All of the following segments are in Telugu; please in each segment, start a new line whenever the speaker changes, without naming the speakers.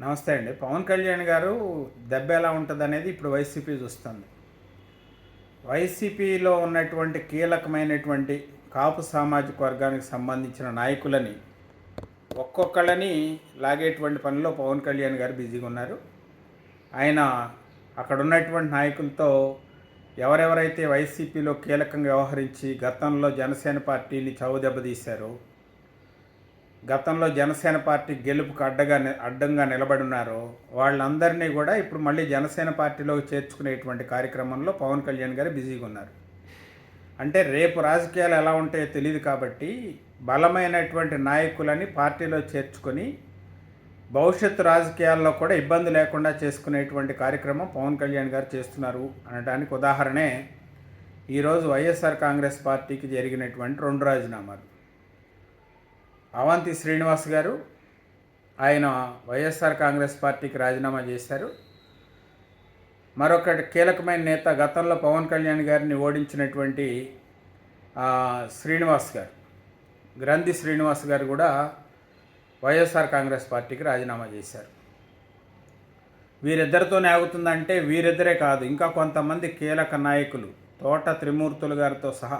నమస్తే అండి. పవన్ కళ్యాణ్ గారు దెబ్బ ఎలా ఉంటుంది అనేది ఇప్పుడు వైసీపీ చూస్తుంది. వైసీపీలో ఉన్నటువంటి కీలకమైనటువంటి కాపు సామాజిక వర్గానికి సంబంధించిన నాయకులని ఒక్కొక్కళ్ళని లాగేటువంటి పనిలో పవన్ కళ్యాణ్ గారు బిజీగా ఉన్నారు. ఆయన అక్కడ ఉన్నటువంటి నాయకులతో ఎవరెవరైతే వైసీపీలో కీలకంగా వ్యవహరించి గతంలో జనసేన పార్టీని చౌదెబ్బతీశారో గతంలో జనసేన పార్టీ గెలుపుకు అడ్డగా అడ్డంగా నిలబడి ఉన్నారో వాళ్ళందరినీ కూడా ఇప్పుడు మళ్ళీ జనసేన పార్టీలోకి చేర్చుకునేటువంటి కార్యక్రమంలో పవన్ కళ్యాణ్ గారు బిజీగా ఉన్నారు. అంటే రేపు రాజకీయాలు ఎలా ఉంటాయో తెలియదు కాబట్టి బలమైనటువంటి నాయకులని పార్టీలో చేర్చుకొని భవిష్యత్తు రాజకీయాల్లో కూడా ఇబ్బంది లేకుండా చేసుకునేటువంటి కార్యక్రమం పవన్ కళ్యాణ్ గారు చేస్తున్నారు అనడానికి ఉదాహరణే ఈరోజు వైఎస్ఆర్ కాంగ్రెస్ పార్టీకి జరిగినటువంటి రెండు రాజీనామాలు. అవంతి శ్రీనివాస్ గారు ఆయన వైఎస్ఆర్ కాంగ్రెస్ పార్టీకి రాజీనామా చేశారు. మరొక కీలకమైన నేత గతంలో పవన్ కళ్యాణ్ గారిని ఓడించినటువంటి శ్రీనివాస్ గారు గ్రంథి శ్రీనివాస్ గారు కూడా వైఎస్ఆర్ కాంగ్రెస్ పార్టీకి రాజీనామా చేశారు. వీరిద్దరితోనే ఆగుతుందంటే వీరిద్దరే కాదు ఇంకా కొంతమంది కీలక నాయకులు తోట త్రిమూర్తులు గారితో సహా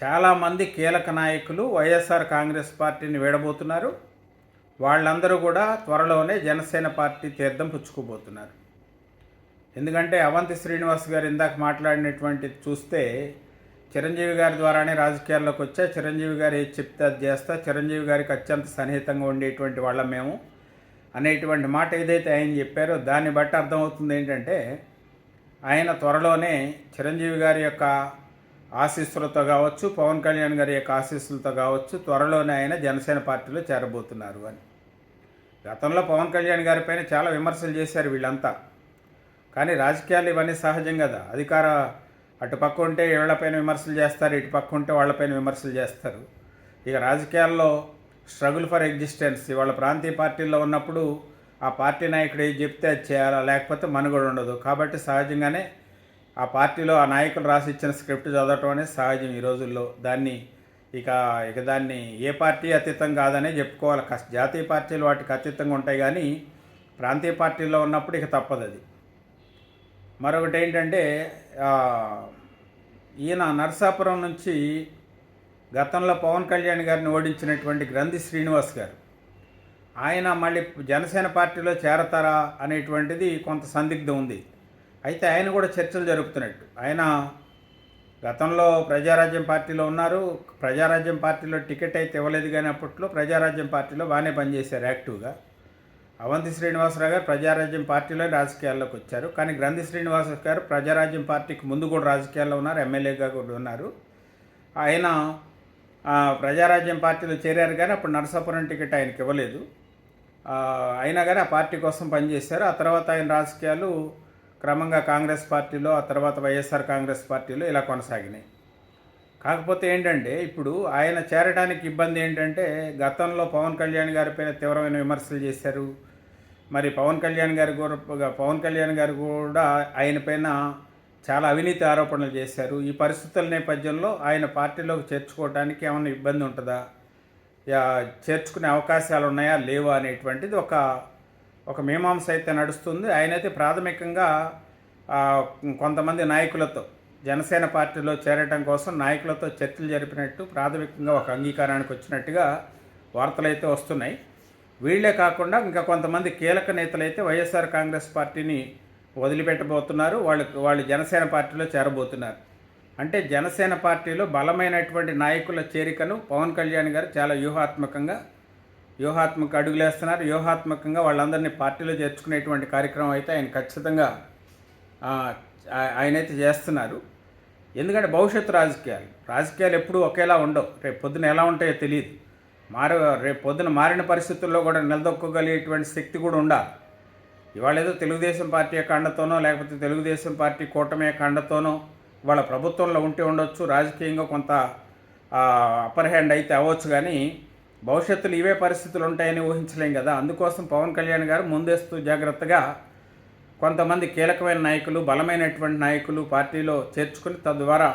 చాలామంది కీలక నాయకులు వైఎస్ఆర్ కాంగ్రెస్ పార్టీని వీడబోతున్నారు. వాళ్ళందరూ కూడా త్వరలోనే జనసేన పార్టీ తీర్థం పుచ్చుకోబోతున్నారు. ఎందుకంటే అవంతి శ్రీనివాస్ గారు ఇందాక మాట్లాడినటువంటి చూస్తే చిరంజీవి గారి ద్వారానే రాజకీయాల్లోకి వచ్చా చిరంజీవి గారు ఏది చెప్తే అది చేస్తా చిరంజీవి గారికి అత్యంత సన్నిహితంగా ఉండేటువంటి వాళ్ళం మేము అనేటువంటి మాట ఏదైతే ఆయన చెప్పారో దాన్ని బట్టి అర్థమవుతుంది ఏంటంటే ఆయన త్వరలోనే చిరంజీవి గారి యొక్క ఆశీస్సులతో కావచ్చు పవన్ కళ్యాణ్ గారి యొక్క ఆశీస్సులతో కావచ్చు త్వరలోనే ఆయన జనసేన పార్టీలో చేరబోతున్నారు అని. గతంలో పవన్ కళ్యాణ్ గారి పైన చాలా విమర్శలు చేశారు వీళ్ళంతా. కానీ రాజకీయాలు ఇవన్నీ సహజం కదా. అధికార అటుపక్క ఉంటే వీళ్ళపైన విమర్శలు చేస్తారు ఇటు పక్క ఉంటే వాళ్ళపైన విమర్శలు చేస్తారు. ఇక రాజకీయాల్లో స్ట్రగుల్ ఫర్ ఎగ్జిస్టెన్స్ వాళ్ళ ప్రాంతీయ పార్టీల్లో ఉన్నప్పుడు ఆ పార్టీ నాయకుడు ఏది చెప్తే అది చేయాలా? లేకపోతే మనుగడ ఉండదు. కాబట్టి సహజంగానే ఆ పార్టీలో ఆ నాయకులు రాసిచ్చిన స్క్రిప్ట్ చదవటం అనేది సహజం ఈ రోజుల్లో. దాన్ని ఇక ఇక దాన్ని ఏ పార్టీ అతీతం కాదనే చెప్పుకోవాలి. కష్ట జాతీయ పార్టీలు వాటికి అతీతంగా ఉంటాయి కానీ ప్రాంతీయ పార్టీల్లో ఉన్నప్పుడు ఇక తప్పదు అది మరొకటి ఏంటంటే ఈయన నరసాపురం నుంచి గతంలో పవన్ కళ్యాణ్ గారిని ఓడించినటువంటి గ్రంథి శ్రీనివాస్ గారు. ఆయన మళ్ళీ జనసేన పార్టీలో చేరతారా అనేటువంటిది కొంత సందిగ్ధం ఉంది. అయితే ఆయన కూడా చర్చలు జరుపుతున్నట్టు. ఆయన గతంలో ప్రజారాజ్యం పార్టీలో ఉన్నారు. ప్రజారాజ్యం పార్టీలో టికెట్ అయితే ఇవ్వలేదు కానీ అప్పట్లో ప్రజారాజ్యం పార్టీలో బాగానే పనిచేశారు యాక్టివ్గా. అవంతి శ్రీనివాసరావు గారు ప్రజారాజ్యం పార్టీలో రాజకీయాల్లోకి వచ్చారు. కానీ గ్రంథి శ్రీనివాస గారు ప్రజారాజ్యం పార్టీకి ముందు కూడా రాజకీయాల్లో ఉన్నారు ఎమ్మెల్యేగా కూడా ఉన్నారు. ఆయన ప్రజారాజ్యం పార్టీలో చేరారు కానీ అప్పుడు నరసాపురం టికెట్ ఆయనకి ఇవ్వలేదు. అయినా కానీ ఆ పార్టీ కోసం పనిచేశారు. ఆ తర్వాత ఆయన రాజకీయాలు క్రమంగా కాంగ్రెస్ పార్టీలో ఆ తర్వాత వైఎస్ఆర్ కాంగ్రెస్ పార్టీలో ఇలా కొనసాగినాయి. కాకపోతే ఏంటంటే ఇప్పుడు ఆయన చేరడానికి ఇబ్బంది ఏంటంటే గతంలో పవన్ కళ్యాణ్ గారి పైన తీవ్రమైన విమర్శలు చేశారు. మరి పవన్ కళ్యాణ్ గారి కూడా పవన్ కళ్యాణ్ గారు కూడా ఆయన పైన చాలా అవినీతి ఆరోపణలు చేశారు. ఈ పరిస్థితుల నేపథ్యంలో ఆయన పార్టీలోకి చేర్చుకోవడానికి ఏమైనా ఇబ్బంది ఉంటుందా? చేర్చుకునే అవకాశాలు ఉన్నాయా? లేవా? అనేటువంటిది ఒక ఒక మీమాంస అయితే నడుస్తుంది. ఆయనైతే ప్రాథమికంగా కొంతమంది నాయకులతో జనసేన పార్టీలో చేరటం కోసం నాయకులతో చర్చలు జరిపినట్టు ప్రాథమికంగా ఒక అంగీకారానికి వచ్చినట్టుగా వార్తలు అయితే వస్తున్నాయి. వీళ్ళే కాకుండా ఇంకా కొంతమంది కీలక నేతలు అయితే వైఎస్ఆర్ కాంగ్రెస్ పార్టీని వదిలిపెట్టబోతున్నారు. వాళ్ళు వాళ్ళు జనసేన పార్టీలో చేరబోతున్నారు. అంటే జనసేన పార్టీలో బలమైనటువంటి నాయకుల చేరికను పవన్ కళ్యాణ్ గారు చాలా వ్యూహాత్మకంగా వ్యూహాత్మక అడుగులేస్తున్నారు వ్యూహాత్మకంగా వాళ్ళందరినీ పార్టీలో చేర్చుకునేటువంటి కార్యక్రమం అయితే ఆయన ఖచ్చితంగా ఆయనైతే చేస్తున్నారు. ఎందుకంటే భవిష్యత్తు రాజకీయాలు రాజకీయాలు ఎప్పుడూ ఒకేలా ఉండవు. రేపు పొద్దున ఎలా ఉంటాయో తెలియదు. మారు రేపు పొద్దున మారిన పరిస్థితుల్లో కూడా నిలదొక్కగలిగేటువంటి శక్తి కూడా ఉండాలి. ఇవాళ ఏదో తెలుగుదేశం పార్టీ యొక్క అండతోనో లేకపోతే తెలుగుదేశం పార్టీ కూటమి యొక్క అండతోనో వాళ్ళ ప్రభుత్వంలో ఉంటే ఉండొచ్చు. రాజకీయంగా కొంత అప్పర్ హ్యాండ్ అయితే అవ్వచ్చు కానీ భవిష్యత్తులో ఇవే పరిస్థితులు ఉంటాయని ఊహించలేం కదా. అందుకోసం పవన్ కళ్యాణ్ గారు ముందేస్తూ జాగ్రత్తగా కొంతమంది కీలకమైన నాయకులు బలమైనటువంటి నాయకులు పార్టీలో చేర్చుకుని తద్వారా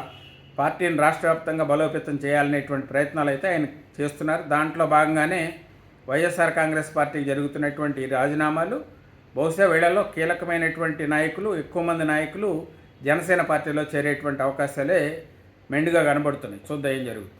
పార్టీని రాష్ట్ర వ్యాప్తంగా బలోపేతం చేయాలనేటువంటి ప్రయత్నాలు అయితే ఆయన చేస్తున్నారు. దాంట్లో భాగంగానే వైఎస్ఆర్ కాంగ్రెస్ పార్టీకి జరుగుతున్నటువంటి ఈ రాజీనామాలు బహుశా వీళ్ళలో కీలకమైనటువంటి నాయకులు ఎక్కువ మంది నాయకులు జనసేన పార్టీలో చేరేటువంటి అవకాశాలే మెండుగా కనబడుతున్నాయి. చూద్దాం ఏం జరుగుతుంది.